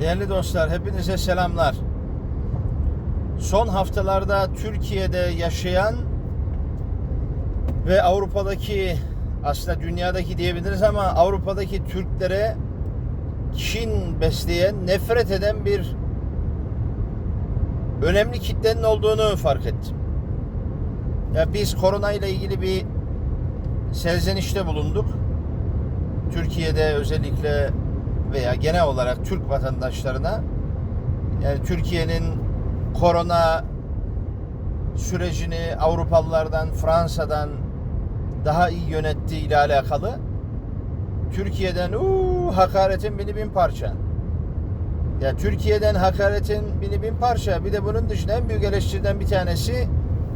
Değerli dostlar, hepinize selamlar. Son haftalarda Türkiye'de yaşayan ve Avrupa'daki aslında dünyadaki diyebiliriz ama Avrupa'daki Türklere kin besleyen, nefret eden bir önemli kitlenin olduğunu fark ettim. Ya biz korona ile ilgili bir serzenişte bulunduk. Türkiye'de özellikle veya genel olarak Türk vatandaşlarına yani Türkiye'nin korona sürecini Avrupalılardan, Fransa'dan daha iyi yönettiği ile alakalı Türkiye'den uuu hakaretin bini bin parça. Ya Türkiye'den hakaretin bini bin parça. Bir de bunun dışında en büyük eleştiriden bir tanesi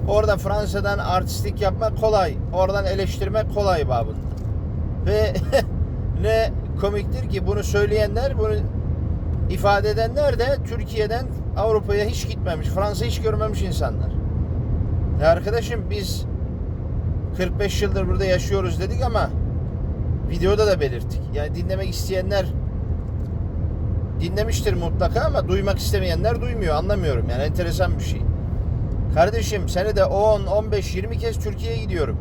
orada Fransa'dan artistlik yapmak kolay. Oradan eleştirmek kolay babında. Ve ne komiktir ki bunu söyleyenler, bunu ifade edenler de Türkiye'den Avrupa'ya hiç gitmemiş, Fransa hiç görmemiş insanlar. Ya arkadaşım biz 45 yıldır burada yaşıyoruz dedik ama videoda da belirttik. Yani dinlemek isteyenler dinlemiştir mutlaka ama duymak istemeyenler duymuyor. Anlamıyorum yani enteresan bir şey. Kardeşim senede 10, 15, 20 kez Türkiye'ye gidiyorum.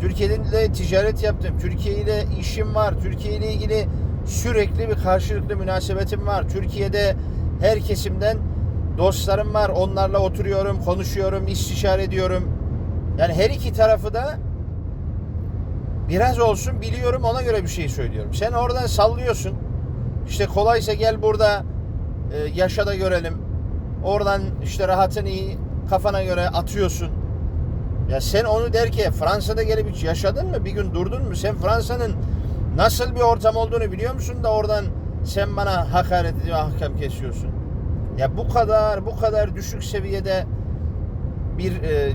Türkiye ile ticaret yaptım. Türkiye işim var. Türkiye ile ilgili sürekli bir karşılıklı münasebetim var. Türkiye'de her kesimden dostlarım var. Onlarla oturuyorum, konuşuyorum, istişare ediyorum. Yani her iki tarafı da biraz olsun biliyorum ona göre bir şey söylüyorum. Sen oradan sallıyorsun. İşte kolaysa gel burada e, yaşa da görelim. Oradan işte rahatın iyi kafana göre atıyorsun. Ya sen onu derken Fransa'da gelip hiç yaşadın mı? Bir gün durdun mu? Sen Fransa'nın nasıl bir ortam olduğunu biliyor musun da oradan sen bana hakaret ediyor, ahkam kesiyorsun. Ya bu kadar bu kadar düşük seviyede bir e,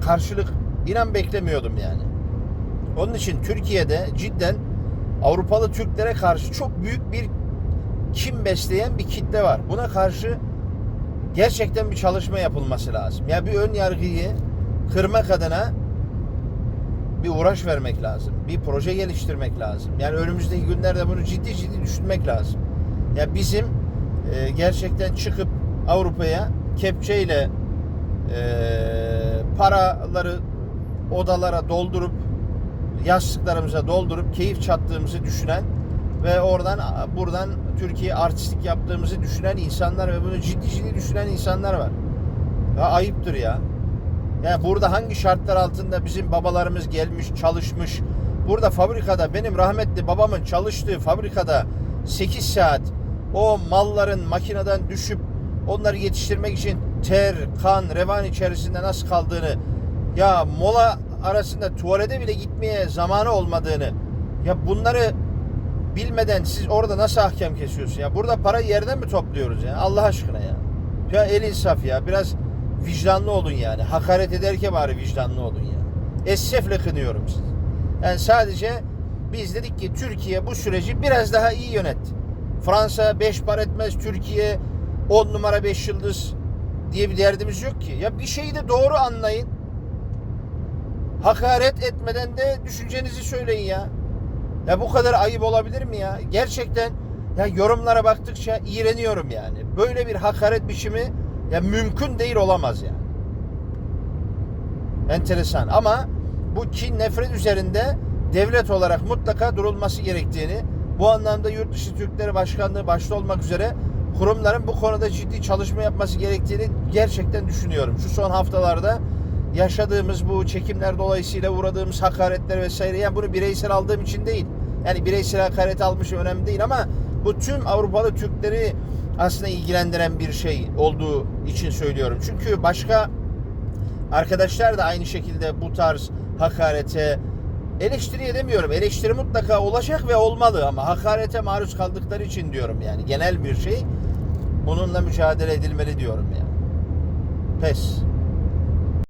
karşılık inan beklemiyordum yani. Onun için Türkiye'de cidden Avrupalı Türklere karşı çok büyük bir kim besleyen bir kitle var. Buna karşı gerçekten bir çalışma yapılması lazım. Ya bir ön yargıyı kırmak adına bir uğraş vermek lazım. Bir proje geliştirmek lazım. Yani önümüzdeki günlerde bunu ciddi ciddi düşünmek lazım. Ya bizim e, gerçekten çıkıp Avrupa'ya kepçeyle e, paraları odalara doldurup yastıklarımıza doldurup keyif çattığımızı düşünen ve oradan buradan Türkiye artistlik yaptığımızı düşünen insanlar ve bunu ciddi ciddi düşünen insanlar var. Ya ayıptır ya. Yani burada hangi şartlar altında bizim babalarımız gelmiş, çalışmış. Burada fabrikada benim rahmetli babamın çalıştığı fabrikada 8 saat o malların makineden düşüp onları yetiştirmek için ter, kan, revan içerisinde nasıl kaldığını ya mola arasında tuvalete bile gitmeye zamanı olmadığını ya bunları bilmeden siz orada nasıl ahkam kesiyorsun ya? Burada para yerden mi topluyoruz ya? Allah aşkına ya. Ya el insaf ya. Biraz vicdanlı olun yani. Hakaret ederken bari vicdanlı olun ya. Esefle kınıyorum sizi. Yani sadece biz dedik ki Türkiye bu süreci biraz daha iyi yönetti. Fransa 5 par etmez, Türkiye 10 numara 5 yıldız diye bir derdimiz yok ki. Ya bir şeyi de doğru anlayın. Hakaret etmeden de düşüncenizi söyleyin ya. Ya bu kadar ayıp olabilir mi ya? Gerçekten ya yorumlara baktıkça iğreniyorum yani. Böyle bir hakaret biçimi ya mümkün değil olamaz yani. Enteresan ama bu kin nefret üzerinde devlet olarak mutlaka durulması gerektiğini bu anlamda yurt dışı Türkleri Başkanlığı başta olmak üzere kurumların bu konuda ciddi çalışma yapması gerektiğini gerçekten düşünüyorum. Şu son haftalarda yaşadığımız bu çekimler dolayısıyla uğradığımız hakaretler vesaire yani bunu bireysel aldığım için değil. Yani bireysel hakaret almışım önemli değil ama bu tüm Avrupalı Türkleri aslında ilgilendiren bir şey olduğu için söylüyorum. Çünkü başka arkadaşlar da aynı şekilde bu tarz hakarete eleştiri edemiyorum. Eleştiri mutlaka olacak ve olmalı ama hakarete maruz kaldıkları için diyorum yani genel bir şey. Bununla mücadele edilmeli diyorum yani. Pes.